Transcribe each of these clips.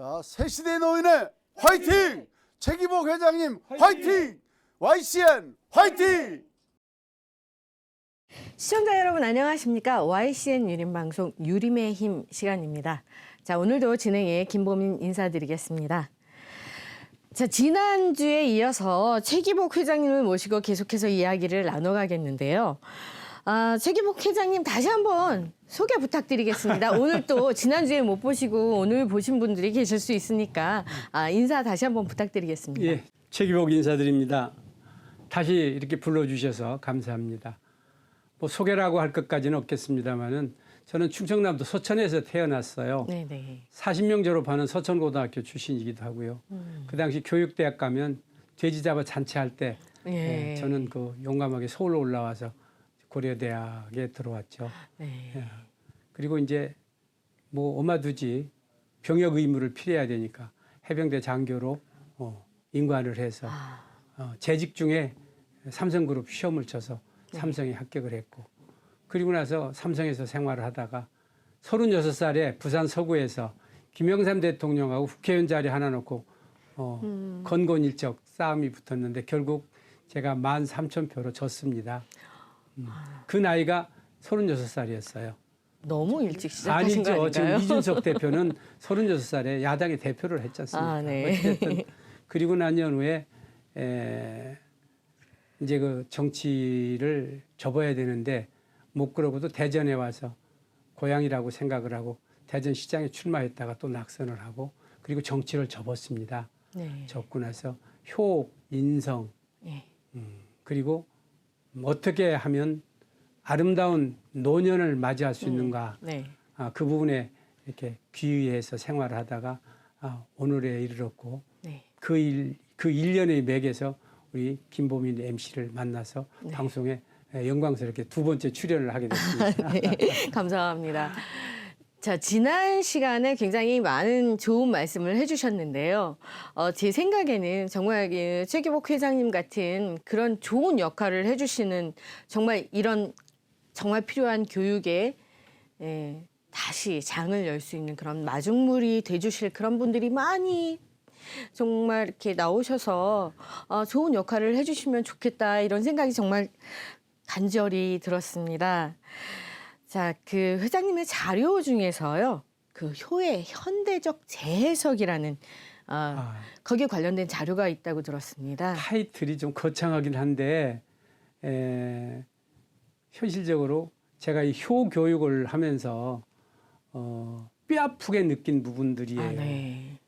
자, 새시대 노인의 화이팅! 최기복 회장님 화이팅! YCN 화이팅! 시청자 여러분 안녕하십니까? YCN 유림 방송 유림의 힘 시간입니다. 자, 오늘도 진행에 김보민 인사드리겠습니다. 자, 지난주에 이어서 최기복 회장님을 모시고 계속해서 이야기를 나눠 가겠는데요. 아, 최기복 회장님 다시 한번 소개 부탁드리겠습니다. 오늘 또 지난주에 못 보시고 오늘 보신 분들이 계실 수 있으니까 아, 인사 다시 한번 부탁드리겠습니다. 예, 최기복 인사드립니다. 다시 이렇게 불러주셔서 감사합니다. 뭐 소개라고 할 것까지는 없겠습니다만은 저는 충청남도 소천에서 태어났어요. 네, 네. 40명 졸업하는 서천고등학교 출신이기도 하고요. 음. 그 당시 교육대학 가면 돼지 잡아 잔치할 때 예. 예, 저는 그 용감하게 서울로 올라와서 고려대학에 들어왔죠. 네. 예. 그리고 이제 뭐 엄마두지 병역 의무를 필해야 되니까 해병대 장교로 어, 인관을 해서 아, 어, 재직 중에 삼성그룹 시험을 쳐서 네. 삼성에 합격을 했고 그리고 나서 삼성에서 생활을 하다가 36살에 부산 서구에서 김영삼 대통령하고 국회의원 자리 하나 놓고 어, 음. 건곤일적 싸움이 붙었는데 결국 제가 13,000표로 졌습니다. 음. 그 나이가 36살이었어요. 너무 일찍 시작하신 거 아니죠. 아닌가요? 지금 이준석 대표는 36살에 야당의 대표를 했지 않습니까? 아, 네. 어쨌든 그리고 난 연후에 에, 이제 그 정치를 접어야 되는데 못 그러고도 대전에 와서 고향이라고 생각을 하고 대전 시장에 출마했다가 또 낙선을 하고 그리고 정치를 접었습니다. 네. 접고 나서 효, 인성 네. 그리고 어떻게 하면 아름다운 노년을 맞이할 수 있는가 네. 아, 그 부분에 이렇게 귀의해서 생활을 하다가 아, 오늘에 이르렀고 네. 그 일, 그 일년의 맥에서 우리 김보민 MC를 만나서 네. 방송에 에, 영광스럽게 두 번째 출연을 하게 됐습니다. 네. 감사합니다. 자, 지난 시간에 굉장히 많은 좋은 말씀을 해주셨는데요. 어, 제 생각에는 정말 그 최기복 회장님 같은 그런 좋은 역할을 해주시는 정말 이런 정말 필요한 교육에 예, 다시 장을 열 수 있는 그런 마중물이 돼주실 그런 분들이 많이 정말 이렇게 나오셔서 어, 좋은 역할을 해주시면 좋겠다 이런 생각이 정말 간절히 들었습니다. 자, 그 회장님의 자료 중에서요, 그 효의 현대적 재해석이라는 어, 아, 거기에 관련된 자료가 있다고 들었습니다. 타이틀이 좀 거창하긴 한데 에, 현실적으로 제가 이 효 교육을 하면서 어, 뼈아프게 느낀 부분들이에요. 아, 네.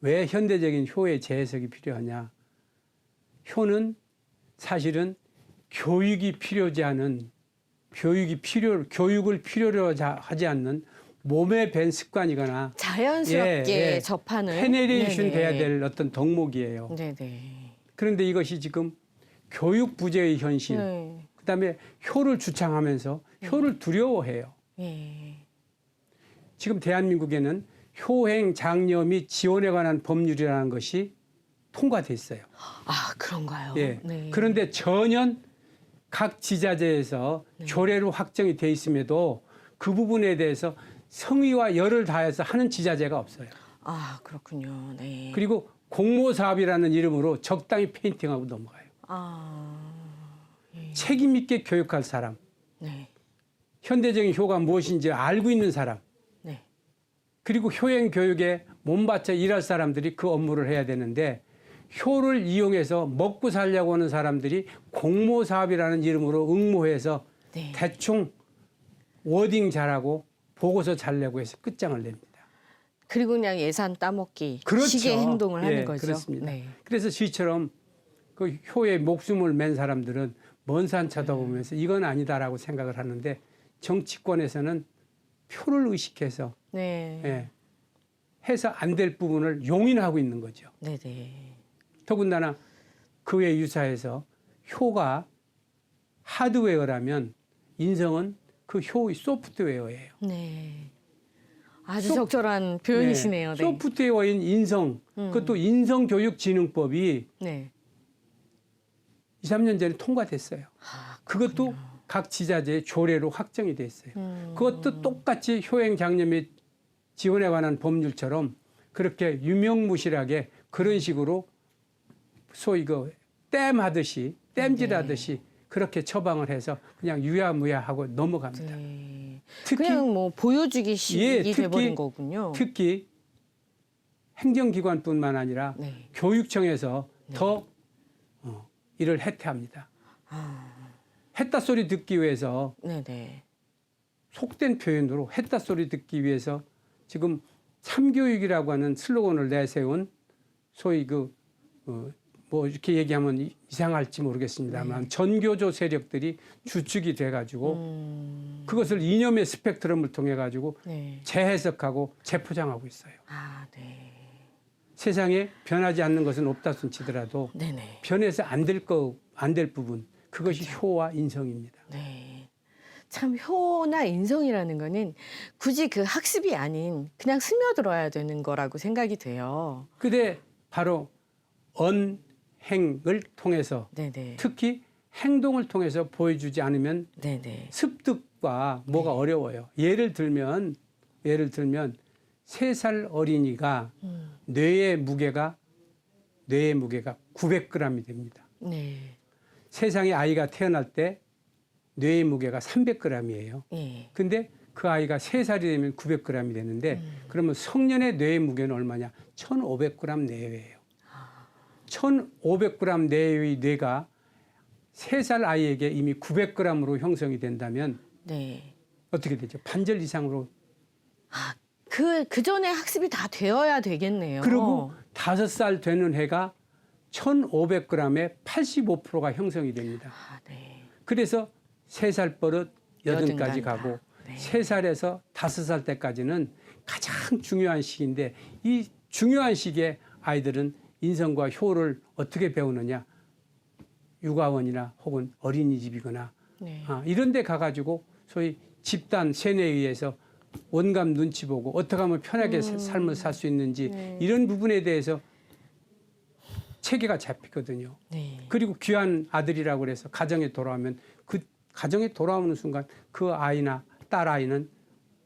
왜 현대적인 효의 재해석이 필요하냐? 효는 사실은 교육이 필요지 않은 교육이 필요 교육을 필요로 자- 하지 않는 몸에 밴 습관이거나 자연스럽게 예, 예. 접하는 페네레이션. 돼야 될 어떤 덕목이에요. 네네. 그런데 이것이 지금 교육 부재의 현실, 네. 그다음에 효를 주창하면서 효를 두려워해요. 예. 지금 대한민국에는 효행 장려 및 지원에 관한 법률이라는 것이 통과됐어요. 아 그런가요? 예. 네. 그런데 전혀 각 지자체에서 네. 조례로 확정이 돼 있음에도 그 부분에 대해서 성의와 열을 다해서 하는 지자체가 없어요. 아 그렇군요. 네. 그리고 공모 사업이라는 이름으로 적당히 페인팅하고 넘어가요. 아 책임 있게 교육할 사람, 네. 현대적인 효가 무엇인지 알고 있는 사람, 네. 그리고 효행 교육에 몸바쳐 일할 사람들이 그 업무를 해야 되는데 효를 이용해서 먹고 살려고 하는 사람들이 공모 사업이라는 이름으로 응모해서 네. 대충 워딩 잘하고 보고서 잘 내고 해서 끝장을 냅니다. 그리고 그냥 예산 따먹기 그렇죠. 식의 행동을 하는 예, 거죠. 그렇습니다. 네. 그래서 저희처럼 그 효에 목숨을 맨 사람들은 먼 산 쳐다보면서 이건 아니다라고 생각을 하는데 정치권에서는 표를 의식해서 네. 예, 해서 안 될 부분을 용인하고 있는 거죠. 네. 네. 더군다나 그에 유사해서 효가 하드웨어라면 인성은 그 효의 소프트웨어예요. 네. 아주 소- 적절한 표현이시네요. 네, 네. 소프트웨어인 인성, 음. 그것도 인성교육진흥법이 네. 2, 3년 전에 통과됐어요. 아, 그것도 각 지자체의 조례로 확정이 됐어요. 음. 그것도 똑같이 효행 장려 및 지원에 관한 법률처럼 그렇게 유명무실하게 그런 식으로 소위 그 땜 하듯이 땜질 하듯이 그렇게 처방을 해서 그냥 유야무야하고 넘어갑니다. 네. 특히 그냥 뭐 보여주기 예, 식이 특히- 돼버린 거군요. 특히 행정기관뿐만 아니라 네. 교육청에서 더 어, 이를 해태합니다. 했다 소리 듣기 위해서 네네. 속된 속된 표현으로 했다 소리 듣기 위해서 지금 참교육이라고 하는 슬로건을 내세운 소위 그 어, 뭐 이렇게 얘기하면 이- 이상할지 모르겠습니다만 전교조 세력들이 주축이 돼가지고 음, 그것을 이념의 스펙트럼을 통해 가지고 네. 재해석하고 재포장하고 있어요. 아, 네. 세상에 변하지 않는 것은 없다 손치더라도 네네. 변해서 안 될 거 안 될 부분 그것이 효와 인성입니다. 네. 참 효나 인성이라는 거는 굳이 그 학습이 아닌 그냥 스며들어야 되는 거라고 생각이 돼요. 그데 바로 언 행을 통해서 네네. 특히 행동을 통해서 보여주지 않으면 네네. 습득과 뭐가 어려워요. 예를 들면 예를 들면 세 살 어린이가 음, 뇌의 무게가 뇌의 무게가 900g이 됩니다. 네. 세상에 아이가 태어날 때 뇌의 무게가 300g이에요. 예. 근데 그 아이가 세살이 되면 900g이 되는데 음. 그러면 성년의 뇌의 무게는 얼마냐? 1,500g 내외예요. 1,500g 내외의 뇌가 세 살 아이에게 이미 900g으로 형성이 된다면 네. 어떻게 되죠? 반절 이상으로. 아, 그, 그 전에 학습이 다 되어야 되겠네요. 그리고 다섯 살 되는 해가 1,500g에 85%가 형성이 됩니다. 아, 네. 그래서 세 살 버릇 여든 여든까지. 가고 네. 세 살에서 다섯 살 때까지는 가장 중요한 시기인데 이 중요한 시기에 아이들은 인성과 효를 어떻게 배우느냐 육아원이나 혹은 어린이집이거나 네. 아, 이런 데 가가지고 소위 집단 세뇌에 의해서 원감 눈치 보고 어떻게 하면 편하게 사- 삶을 살 수 있는지 음. 네. 이런 부분에 대해서 체계가 잡히거든요. 네. 그리고 귀한 아들이라고 그래서 가정에 돌아오면 그 가정에 돌아오는 순간 그 아이나 딸 아이는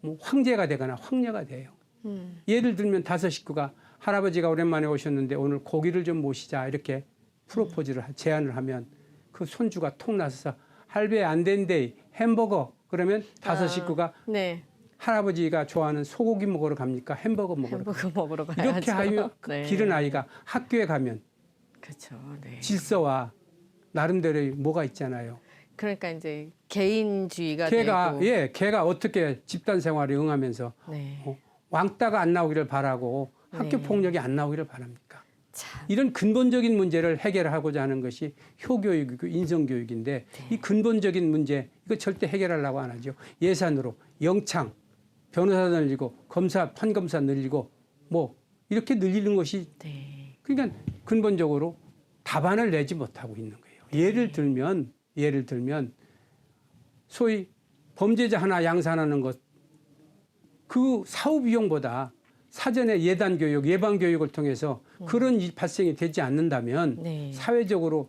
뭐 황제가 되거나 황녀가 돼요. 음. 예를 들면 다섯 식구가 할아버지가 오랜만에 오셨는데 오늘 고기를 좀 모시자 이렇게 프로포즈를 하- 제안을 하면 그 손주가 통 나서서 할배 안 된대 햄버거 그러면 다섯 아. 식구가 네. 할아버지가 좋아하는 소고기 먹으러 갑니까 햄버거 먹으러 햄버거 먹으러? 가야죠. 이렇게 하면 네. 기른 아이가 학교에 가면 그렇죠. 네. 질서와 나름대로의 뭐가 있잖아요. 그러니까 이제 개인주의가 걔가 되고 예, 걔가 어떻게 집단 생활에 응하면서 네. 어, 왕따가 안 나오기를 바라고 학교 네. 폭력이 안 나오기를 바랍니까? 참. 이런 근본적인 문제를 해결하고자 하는 것이 효교육이고 인성교육인데 네. 이 근본적인 문제 이거 절대 해결하려고 안 하죠. 예산으로 영창 변호사 늘리고 검사 판검사 늘리고 뭐 이렇게 늘리는 것이 네. 그러니까 근본적으로 답안을 내지 못하고 있는 거예요. 예를 들면 예를 들면 소위 범죄자 하나 양산하는 것 그 사후 비용보다 사전에 예단 교육, 예방 교육을 통해서 그런 일 발생이 되지 않는다면 네. 사회적으로는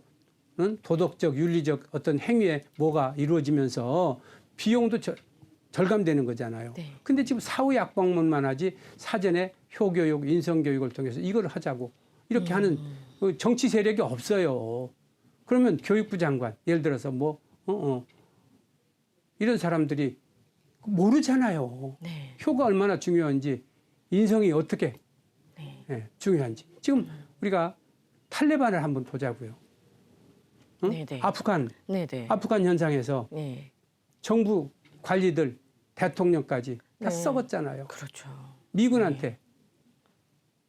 도덕적, 윤리적 어떤 행위에 뭐가 이루어지면서 비용도 저- 절감되는 거잖아요. 네. 근데 지금 사후 약방문만 하지 사전에 효교육, 인성교육을 통해서 이걸 하자고 이렇게 하는 그 정치 세력이 없어요. 그러면 교육부 장관 예를 들어서 뭐 어, 어. 이런 사람들이 모르잖아요. 네. 효가 얼마나 중요한지 인성이 어떻게 네. 예, 중요한지 지금 우리가 탈레반을 한번 보자고요. 응? 네, 네. 아프간 네, 네. 아프간 현상에서 네. 정부 관리들 대통령까지 다 네. 썩었잖아요. 그렇죠. 미군한테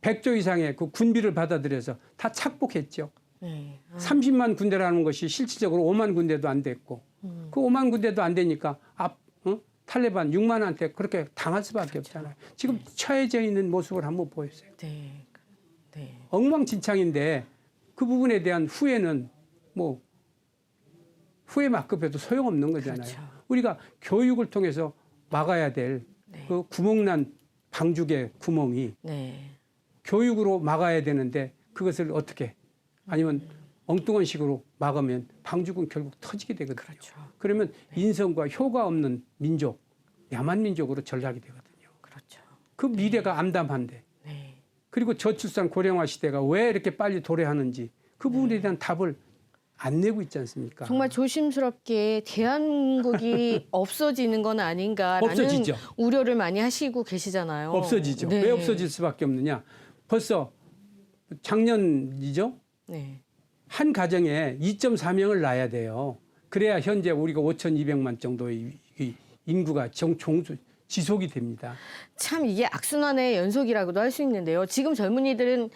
100조 이상의 그 군비를 받아들여서 다 착복했죠. 네. 아, 30만 군대라는 것이 실질적으로 5만 군대도 안 됐고 음. 그 5만 군대도 안 되니까 앞 어? 탈레반 6만한테 그렇게 당할 수밖에 그렇죠. 없잖아요. 지금 처해져 있는 모습을 한번 보여주세요. 네. 네. 엉망진창인데 그 부분에 대한 후회는 뭐 후회 막급해도 소용없는 거잖아요. 그렇죠. 우리가 교육을 통해서 막아야 될그 네. 구멍난 방죽의 구멍이 네. 교육으로 막아야 되는데 그것을 어떻게 아니면 엉뚱한 식으로 막으면 방죽은 결국 터지게 되거든요. 그렇죠. 그러면 인성과 효가 없는 민족, 야만 민족으로 전락이 되거든요. 그렇죠. 그 미래가 암담한데 네. 그리고 저출산 고령화 시대가 왜 이렇게 빨리 도래하는지 그 부분에 대한 답을 안 내고 있지 않습니까? 정말 조심스럽게 대한민국이 없어지는 건 아닌가라는 없어지죠. 우려를 많이 하시고 계시잖아요. 없어지죠. 네. 왜 없어질 수밖에 없느냐? 벌써 작년이죠. 네. 한 가정에 2.4명을 낳아야 돼요. 그래야 현재 우리가 5,200만 정도의 이 인구가 정, 종, 지속이 됩니다. 참 이게 악순환의 연속이라고도 할 수 있는데요. 지금 젊은이들은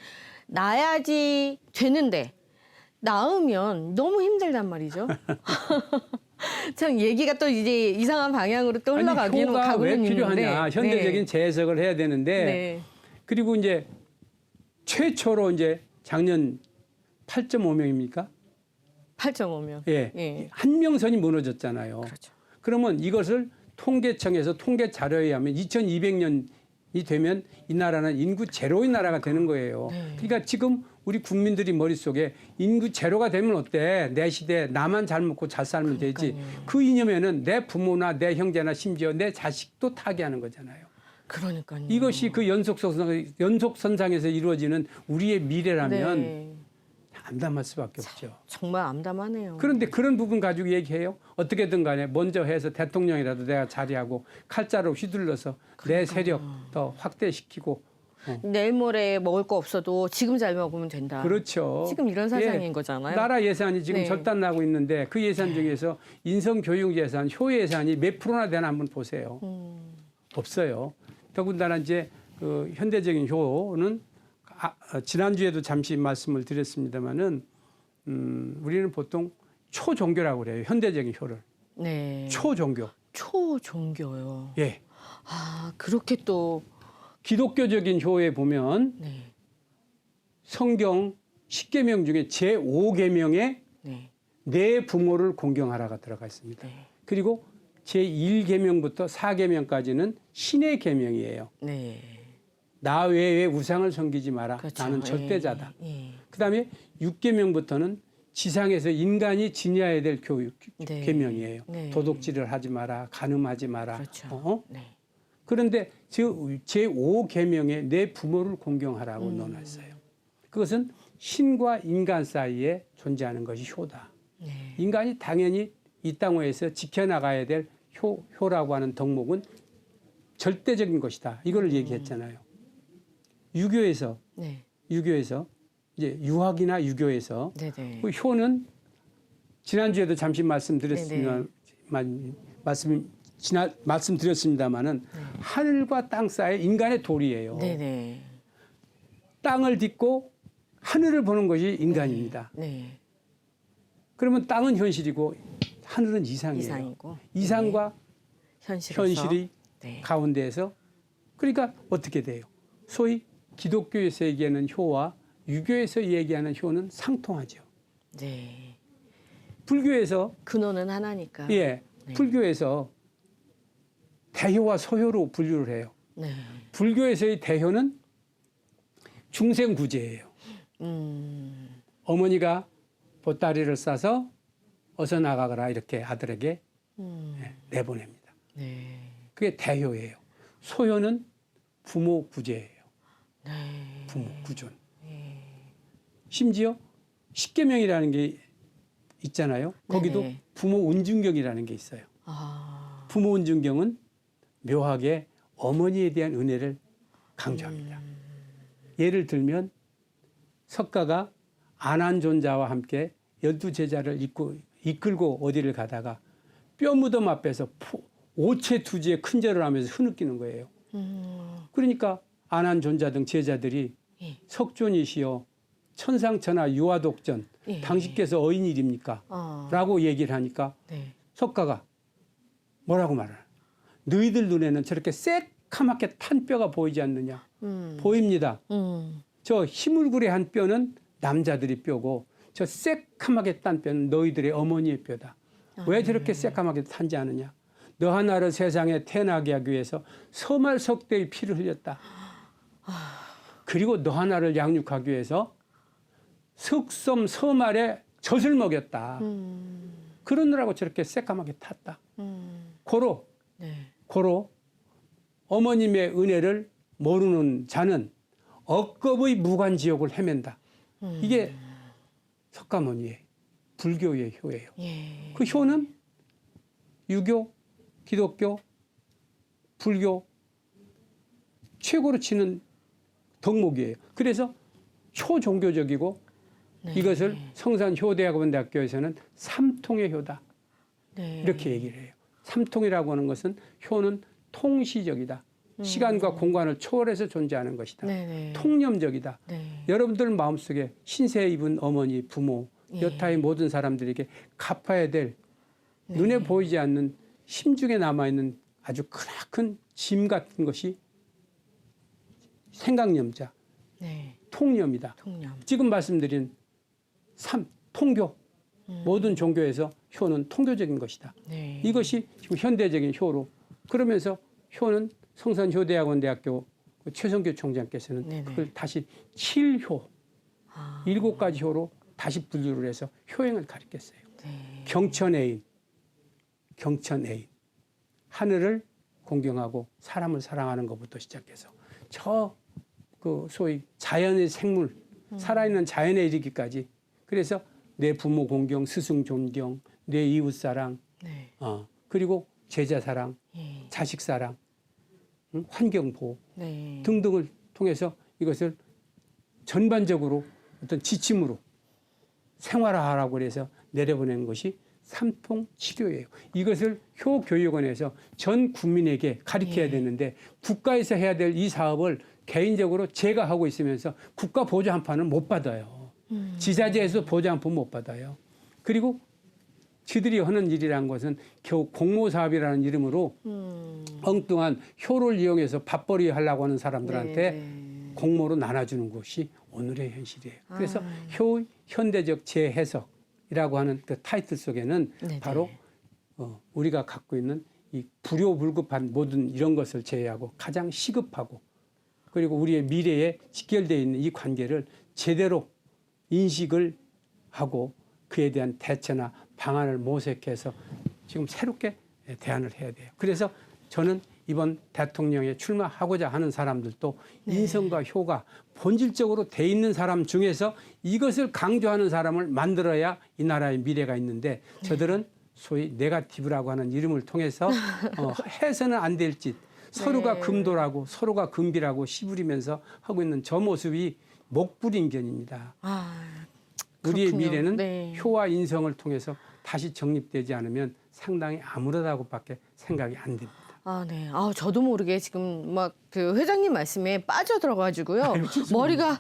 낳아야지 되는데 낳으면 너무 힘들단 말이죠. 참 얘기가 또 이제 이상한 방향으로 또 흘러가기는 효가 왜 가고는 필요하냐? 있는데. 현대적인 네. 재해석을 해야 되는데 네. 그리고 이제 최초로 이제 작년 8.5명입니까? 8.5명. 예. 예. 한 명선이 무너졌잖아요. 그렇죠. 그러면 이것을 통계청에서 통계 자료에 의하면 2200년이 되면 이 나라는 인구 제로의 나라가 되는 거예요. 네. 그러니까 지금 우리 국민들이 머릿속에 인구 제로가 되면 어때? 내 시대에 나만 잘 먹고 잘 살면 되지. 그러니까요. 그 이념에는 내 부모나 내 형제나 심지어 내 자식도 타개하는 거잖아요. 그러니까요. 이것이 그 연속선상, 연속선상에서 이루어지는 우리의 미래라면 네. 암담할 수밖에 없죠. 정말 암담하네요. 그런데 그런 부분 가지고 얘기해요. 어떻게든 간에 먼저 해서 대통령이라도 내가 자리하고 칼자루 휘둘러서 내 세력 더 확대시키고 내일 모레 먹을 거 없어도 지금 잘 먹으면 된다. 그렇죠. 지금 이런 사상인 예, 거잖아요. 나라 예산이 지금 네. 절단 나고 있는데 그 예산 중에서 인성 교육 예산, 효 예산이 몇 프로나 되나 한번 보세요. 음. 없어요. 더군다나 이제 그 현대적인 효는 아, 어, 지난주에도 잠시 말씀을 드렸습니다마는 음, 우리는 보통 초종교라고 그래요. 현대적인 효를. 네. 초종교. 초종교요. 예. 아 그렇게 또 기독교적인 효에 보면 네. 성경 10계명 중에 제5계명에 네. 내 부모를 공경하라가 들어가 있습니다. 네. 그리고 제1계명부터 4계명까지는 신의 계명이에요. 네. 나 외에 우상을 섬기지 마라. 그렇죠. 나는 절대자다. 예, 예. 그다음에 6계명부터는 지상에서 인간이 지녀야 될 교육 네. 계명이에요. 네. 도둑질을 하지 마라, 간음하지 마라. 그렇죠. 어? 네. 그런데 제5 계명에 내 부모를 공경하라고 음. 넣어놨어요. 그것은 신과 인간 사이에 존재하는 것이 효다. 네. 인간이 당연히 이 땅에서 지켜나가야 될 효, 효라고 하는 덕목은 절대적인 것이다. 이걸 얘기했잖아요. 유교에서 네. 유교에서 이제 유학이나 유교에서 네. 네. 그 효는 지난주에도 잠시 말씀드렸습니다. 말씀 지난 말씀드렸습니다마는 하늘과 땅 사이 인간의 도리예요. 네. 네. 땅을 딛고 하늘을 보는 것이 인간입니다. 네. 그러면 땅은 현실이고 하늘은 이상이에요. 이상이고 이상과 현실에서 현실이 네. 가운데에서 그러니까 어떻게 돼요? 소위 기독교에서 얘기하는 효와 유교에서 얘기하는 효는 상통하죠. 네. 불교에서 근원은 하나니까. 예, 네. 불교에서 대효와 소효로 분류를 해요. 네. 불교에서의 대효는 중생구제예요. 음. 어머니가 보따리를 싸서 어서 나가거라 이렇게 아들에게 음. 예, 내보냅니다. 네. 그게 대효예요. 소효는 부모 구제예요. 네. 부모 구존. 심지어 십계명이라는 게 있잖아요. 거기도 네네. 부모 은중경이라는 게 있어요. 아. 부모 은중경은 묘하게 어머니에 대한 은혜를 강조합니다. 예를 들면 석가가 안한존자와 함께 열두 제자를 이끌고, 이끌고 어디를 가다가 뼈 무덤 앞에서 포- 오체 투지의 큰 절을 하면서 흐느끼는 거예요. 음. 그러니까 안한 존자 등 제자들이 예. 석존이시여 천상천하 유아독전 예. 당신께서 어인일입니까? 아. 라고 얘기를 하니까 네. 석가가 뭐라고 말하나 너희들 눈에는 저렇게 새카맣게 탄 뼈가 보이지 않느냐 음. 보입니다 음. 저 희물구레 한 뼈는 남자들이 뼈고 저 새카맣게 딴 뼈는 너희들의 어머니의 뼈다 왜 저렇게 새까맣게 탄지 않느냐 너 하나를 세상에 태어나게 하기 위해서 서말석대의 피를 흘렸다 그리고 너 하나를 양육하기 위해서 석섬 서말에 젖을 먹였다 음. 그러느라고 저렇게 새까맣게 탔다 음. 고로 네. 고로 어머님의 은혜를 모르는 자는 억겁의 무관지옥을 헤맨다. 이게 석가모니의 불교의 효예요. 예. 그 효는 유교, 기독교, 불교 최고로 치는 덕목이에요. 그래서 초종교적이고 네. 이것을 성산 효대학원대학교에서는 삼통의 효다 네. 이렇게 얘기를 해요. 삼통이라고 하는 것은 효는 통시적이다. 시간과 공간을 초월해서 존재하는 것이다. 음. 네네. 통념적이다. 네. 여러분들 마음속에 신세 입은 어머니, 부모, 예. 여타의 모든 사람들에게 갚아야 될 네. 눈에 보이지 않는 심중에 남아있는 아주 크나큰 짐 같은 것이 생각념자, 네. 통념이다. 통념. 지금 말씀드린 삼 통교 음. 모든 종교에서 효는 통교적인 것이다. 네. 이것이 지금 현대적인 효로 그러면서 효는 성산효대학원대학교 그 최성규 총장께서는 네네. 그걸 다시 칠효 아, 일곱 가지 효로 다시 분류를 해서 효행을 가리켰어요. 네. 경천애인, 경천애인, 하늘을 공경하고 사람을 사랑하는 것부터 시작해서 저 그 소위 자연의 생물, 살아있는 자연에 이르기까지 그래서 내 부모 공경, 스승 존경, 내 이웃 사랑, 네. 어, 그리고 제자 사랑, 예. 자식 사랑, 응? 환경 보호 네. 등등을 통해서 이것을 전반적으로 어떤 지침으로 생활화하라고 해서 내려보낸 것이 삼통 치료예요. 이것을 효교육원에서 전 국민에게 가르쳐야 예. 되는데 국가에서 해야 될 이 사업을 개인적으로 제가 하고 있으면서 국가 보조 한 판을 못 받아요. 음. 지자체에서 보조 한판 못 받아요. 그리고 지들이 하는 일이란 것은 겨우 공모 사업이라는 이름으로 음. 엉뚱한 효를 이용해서 밥벌이 하려고 하는 사람들한테 네, 네. 공모로 나눠주는 것이 오늘의 현실이에요. 그래서 아. 효 현대적 재해석이라고 하는 그 타이틀 속에는 네네. 바로 어, 우리가 갖고 있는 이 불효불급한 모든 이런 것을 제외하고 가장 시급하고 그리고 우리의 미래에 직결되어 있는 이 관계를 제대로 인식을 하고 그에 대한 대처나 방안을 모색해서 지금 새롭게 대안을 해야 돼요. 그래서 저는 이번 대통령에 출마하고자 하는 사람들도 인성과 효가 본질적으로 돼 있는 사람 중에서 이것을 강조하는 사람을 만들어야 이 나라의 미래가 있는데 저들은 소위 네가티브라고 하는 이름을 통해서 어, 해서는 안 될 짓, 서로가 네. 금도라고 서로가 금비라고 시부리면서 하고 있는 저 모습이 목불인견입니다. 아, 우리의 그렇군요. 미래는 네. 효와 인성을 통해서 다시 정립되지 않으면 상당히 아무렇다고밖에 생각이 안 됩니다. 아, 네. 아, 저도 모르게 지금 막 그 회장님 말씀에 빠져들어가지고요. 머리가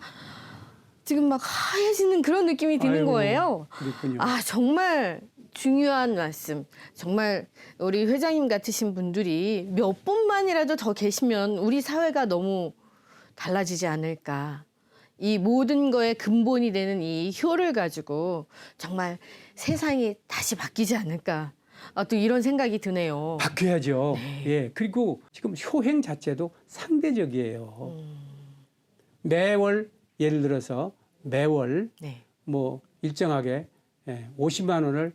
지금 막 하얘지는 그런 느낌이 드는 아이고, 거예요. 그렇군요. 아, 정말 중요한 말씀. 정말 우리 회장님 같으신 분들이 몇 분만이라도 더 계시면 우리 사회가 너무 달라지지 않을까. 이 모든 거의 근본이 되는 이 효를 가지고 정말 세상이 다시 바뀌지 않을까. 아, 또 이런 생각이 드네요. 바뀌어야죠. 네. 예. 그리고 지금 효행 자체도 상대적이에요. 음, 매월 예를 들어서 매월 네. 뭐 일정하게 예, 50만 원을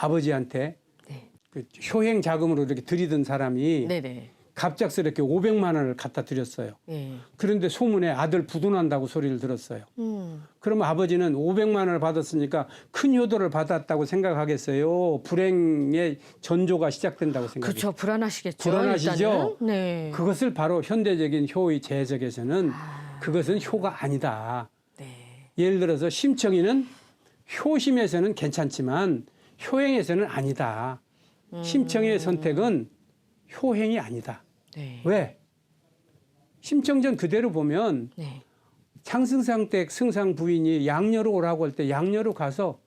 아버지한테 네. 그 효행 자금으로 이렇게 들이던 사람이 네네. 갑작스럽게 500만 원을 갖다 드렸어요. 예. 그런데 소문에 아들 부도난다고 소리를 들었어요. 음. 그러면 아버지는 500만 원을 받았으니까 큰 효도를 받았다고 생각하겠어요. 불행의 전조가 시작된다고 생각해요. 그렇죠. 불안하시겠죠. 불안하시죠? 네. 그것을 바로 현대적인 효의 재해석에서는 그것은 효가 아니다. 네. 예를 들어서 심청이는 효심에서는 괜찮지만 효행에서는 아니다. 음. 심청의 선택은 효행이 아니다. 네. 왜? 심청전 그대로 보면 네. 창승상댁 승상 부인이 양녀로 오라고 할 때 양녀로 가서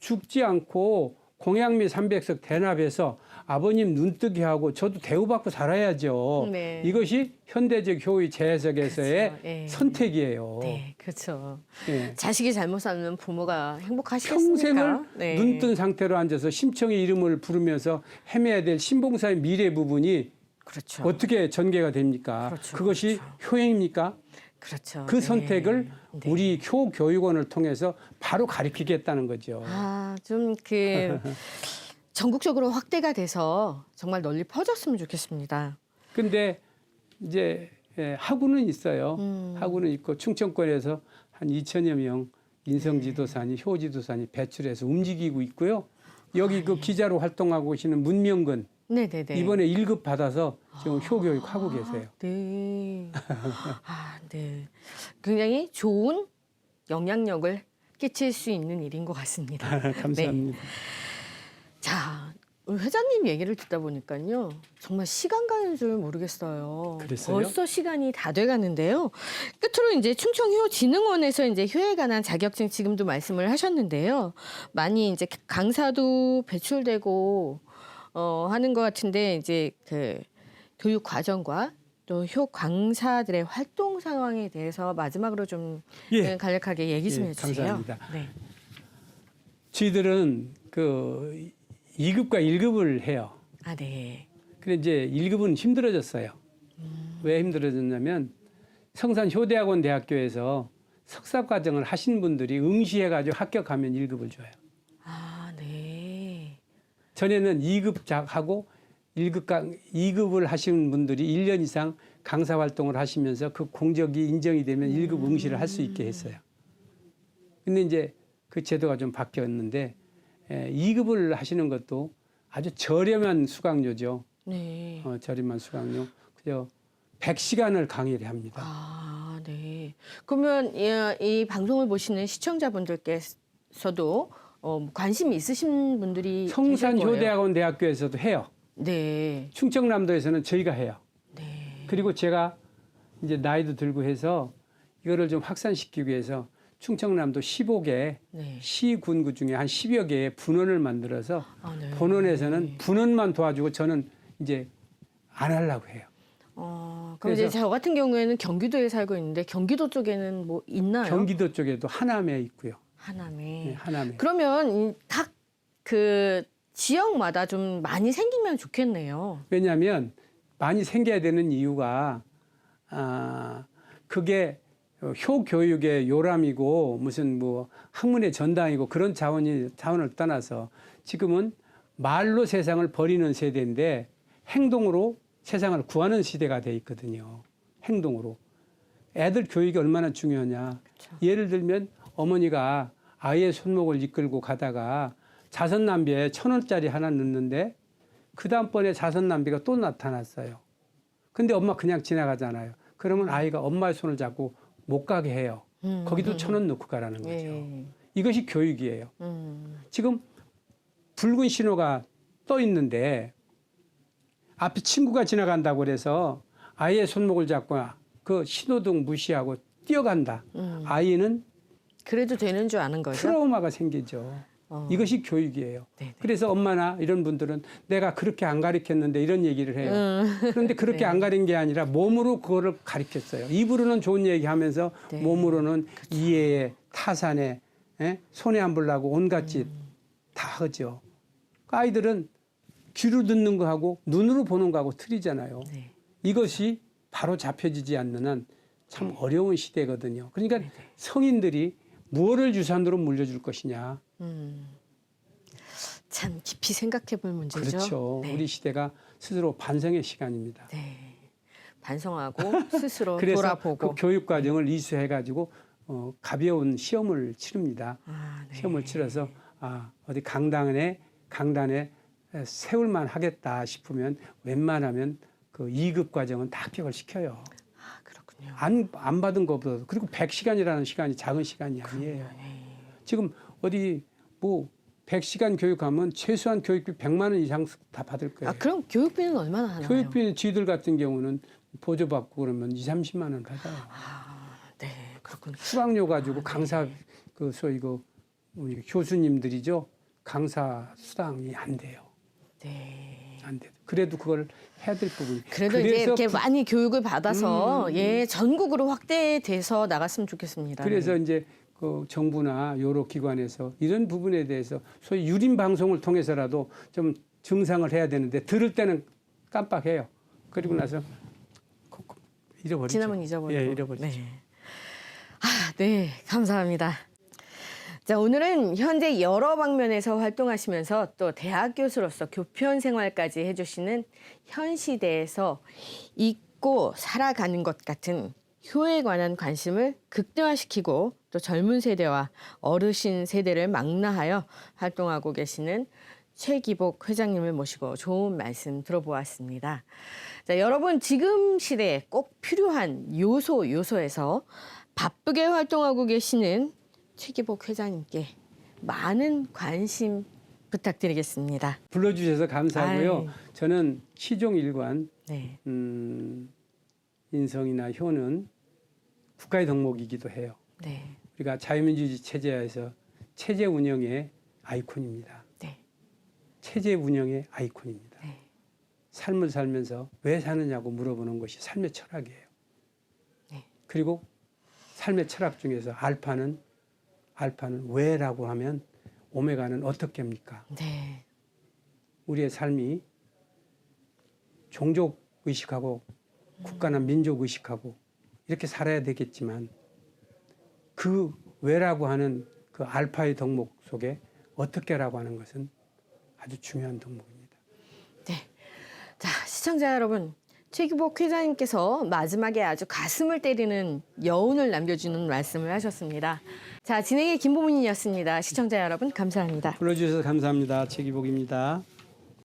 죽지 않고 공양미 삼백석 대납해서 아버님 눈뜨게 하고 저도 대우받고 살아야죠. 네. 이것이 현대적 효의 재해석에서의 그렇죠. 예. 선택이에요. 네. 그렇죠. 예. 자식이 잘못 살면 부모가 행복하시겠습니까? 평생을 네. 눈뜬 상태로 앉아서 심청의 이름을 부르면서 헤매야 될 신봉사의 미래 부분이 그렇죠. 어떻게 전개가 됩니까? 그렇죠. 그것이 그렇죠. 효행입니까? 그렇죠. 그 네. 선택을 네. 우리 효 교육원을 통해서 바로 가르치겠다는 거죠. 아, 좀그 전국적으로 확대가 돼서 정말 널리 퍼졌으면 좋겠습니다. 근데 이제 예, 하구는 있어요. 음. 하구는 있고 충청권에서 한 2천여 명 인성지도사니 효지도사니 배출해서 움직이고 있고요. 여기 그 기자로 활동하고 계시는 문명근 네네네. 이번에 1급 받아서 지금 효교육 하고 계세요. 네. 아, 네. 굉장히 좋은 영향력을 끼칠 수 있는 일인 것 같습니다. 감사합니다. 자, 우리 회장님 얘기를 듣다 보니까요. 정말 시간 가는 줄 모르겠어요. 그랬어요? 벌써 시간이 다 돼 가는데요. 끝으로 이제 충청효진흥원에서 이제 효에 관한 자격증 지금도 말씀을 하셨는데요. 많이 이제 강사도 배출되고 어 하는 것 같은데 이제 그 교육 과정과 또 효 강사들의 활동 상황에 대해서 마지막으로 좀 예. 간략하게 얘기 좀 예, 해주세요. 감사합니다. 네. 저희들은 그 2급과 1급을 해요. 아, 네. 근데 이제 1급은 힘들어졌어요. 왜 힘들어졌냐면 성산 효대학원 대학교에서 석사 과정을 하신 분들이 응시해 가지고 합격하면 1급을 줘요. 아, 네. 전에는 2급 하고 1급 강 2급을 하시는 분들이 1년 이상 강사 활동을 하시면서 그 공적이 인정이 되면 1급 응시를 할 수 있게 했어요. 근데 이제 그 제도가 좀 바뀌었는데 에, 2급을 하시는 것도 아주 저렴한 수강료죠. 네. 어, 저렴한 수강료. 그저 100시간을 강의를 합니다. 아, 네. 그러면 이, 이 방송을 보시는 시청자분들께서도 어, 관심 있으신 분들이 성산 계실 거예요. 효대학원 대학교에서도 해요. 네. 충청남도에서는 저희가 해요. 네. 그리고 제가 이제 나이도 들고 해서 이거를 좀 확산시키기 위해서 충청남도 15개 네. 시군구 중에 한 10여 개의 분원을 만들어서 아, 네. 본원에서는 분원만 도와주고 저는 이제 안 하려고 해요. 어, 그럼 이제 저 같은 경우에는 경기도에 살고 있는데 경기도 쪽에는 뭐 있나요? 경기도 쪽에도 하남에 있고요. 하남에. 네, 하남에. 그러면 각그 지역마다 좀 많이 생기면 좋겠네요. 왜냐하면 많이 생겨야 되는 이유가 아 그게 효 교육의 요람이고 무슨 뭐 학문의 전당이고 그런 자원이 자원을 떠나서 지금은 말로 세상을 버리는 세대인데 행동으로 세상을 구하는 시대가 돼 있거든요. 행동으로 애들 교육이 얼마나 중요하냐. 예를 들면 어머니가 아이의 손목을 이끌고 가다가 자선 낭비에 천 원짜리 하나 넣는데 그 다음번에 자선 낭비가 또 나타났어요. 근데 엄마 그냥 지나가잖아요. 그러면 아이가 엄마의 손을 잡고 못 가게 해요. 음, 거기도 음. 천원 넣고 가라는 거죠. 예. 이것이 교육이에요. 음. 지금 붉은 신호가 떠 있는데 앞에 친구가 지나간다고 그래서 아이의 손목을 잡고 그 신호등 무시하고 뛰어간다. 음. 아이는 그래도 되는 줄 아는 거죠? 트라우마가 생기죠. 어. 이것이 교육이에요. 네네. 그래서 엄마나 이런 분들은 내가 그렇게 안 가르쳤는데 이런 얘기를 해요. 음. 그런데 그렇게 네. 안 가린 게 아니라 몸으로 그거를 가르쳤어요. 입으로는 좋은 얘기 하면서 네. 몸으로는 이해에 타산에 예? 손해 안 보려고 온갖 짓다 음. 하죠. 그 아이들은 귀로 듣는 거하고 눈으로 보는 거하고 틀리잖아요. 네. 이것이 바로 잡혀지지 않는 한 참 어려운 시대거든요. 그러니까 네네. 성인들이 무엇을 유산으로 물려줄 것이냐. 음. 참 깊이 생각해 볼 문제죠. 그렇죠. 네. 우리 시대가 스스로 반성의 시간입니다. 네. 반성하고 스스로 그래서 돌아보고. 그 교육 과정을 이수해 가지고 어, 가벼운 시험을 치릅니다. 아, 네. 시험을 치러서 아, 어디 강단에 강단에 세울만 하겠다 싶으면 웬만하면 그 2급 과정은 다 합격을 시켜요. 아, 그렇군요. 안, 안 받은 것보다 그리고 100시간이라는 시간이 작은 시간이 아니에요. 지금 어디 뭐 100시간 교육하면 최소한 교육비 100만 원 이상 다 받을 거예요. 아, 그럼 교육비는 얼마나 하나요? 교육비 쥐들 같은 경우는 보조받고 그러면 2, 30만 원 받아요. 아, 네. 그렇군요. 수강료 가지고 강사 그 소위 그 우리 교수님들이죠. 강사 수당이 안 돼요. 네. 안 돼. 그래도 그걸 해야 될 부분이. 그래도 이제 이렇게 부- 많이 교육을 받아서 음, 예 전국으로 확대돼서 나갔으면 좋겠습니다. 그래서 네. 이제 그 정부나 여러 기관에서 이런 부분에 대해서 소위 유림 방송을 통해서라도 좀 증상을 해야 되는데 들을 때는 깜빡해요. 그리고 나서 잃어버리죠. 지나면 잊어버리고. 예, 잃어버리죠. 네. 아, 네, 감사합니다. 자, 오늘은 현재 여러 방면에서 활동하시면서 또 대학 교수로서 교편 생활까지 해주시는 현 시대에서 이 믿고 살아가는 것 같은 효에 관한 관심을 극대화시키고 또 젊은 세대와 어르신 세대를 망라하여 활동하고 계시는 최기복 회장님을 모시고 좋은 말씀 들어보았습니다. 자, 여러분 지금 시대에 꼭 필요한 요소 요소에서 바쁘게 활동하고 계시는 최기복 회장님께 많은 관심 부탁드리겠습니다. 불러주셔서 감사하고요. 아이. 저는 시종 일관 네, 음, 인성이나 효는 국가의 덕목이기도 해요. 네, 우리가 자유민주주의 체제에서 체제 운영의 아이콘입니다. 네, 체제 운영의 아이콘입니다. 네. 삶을 살면서 왜 사느냐고 물어보는 것이 삶의 철학이에요. 네. 그리고 삶의 철학 중에서 알파는 알파는 왜라고 하면 오메가는 어떻게입니까? 네, 우리의 삶이 종족 의식하고 국가나 민족 의식하고 이렇게 살아야 되겠지만 그 왜라고 하는 그 알파의 덕목 속에 어떻게라고 하는 것은 아주 중요한 덕목입니다. 네. 자, 시청자 여러분. 최기복 회장님께서 마지막에 아주 가슴을 때리는 여운을 남겨주는 말씀을 하셨습니다. 자, 진행의 김보민이었습니다. 시청자 여러분, 감사합니다. 불러주셔서 감사합니다. 최기복입니다.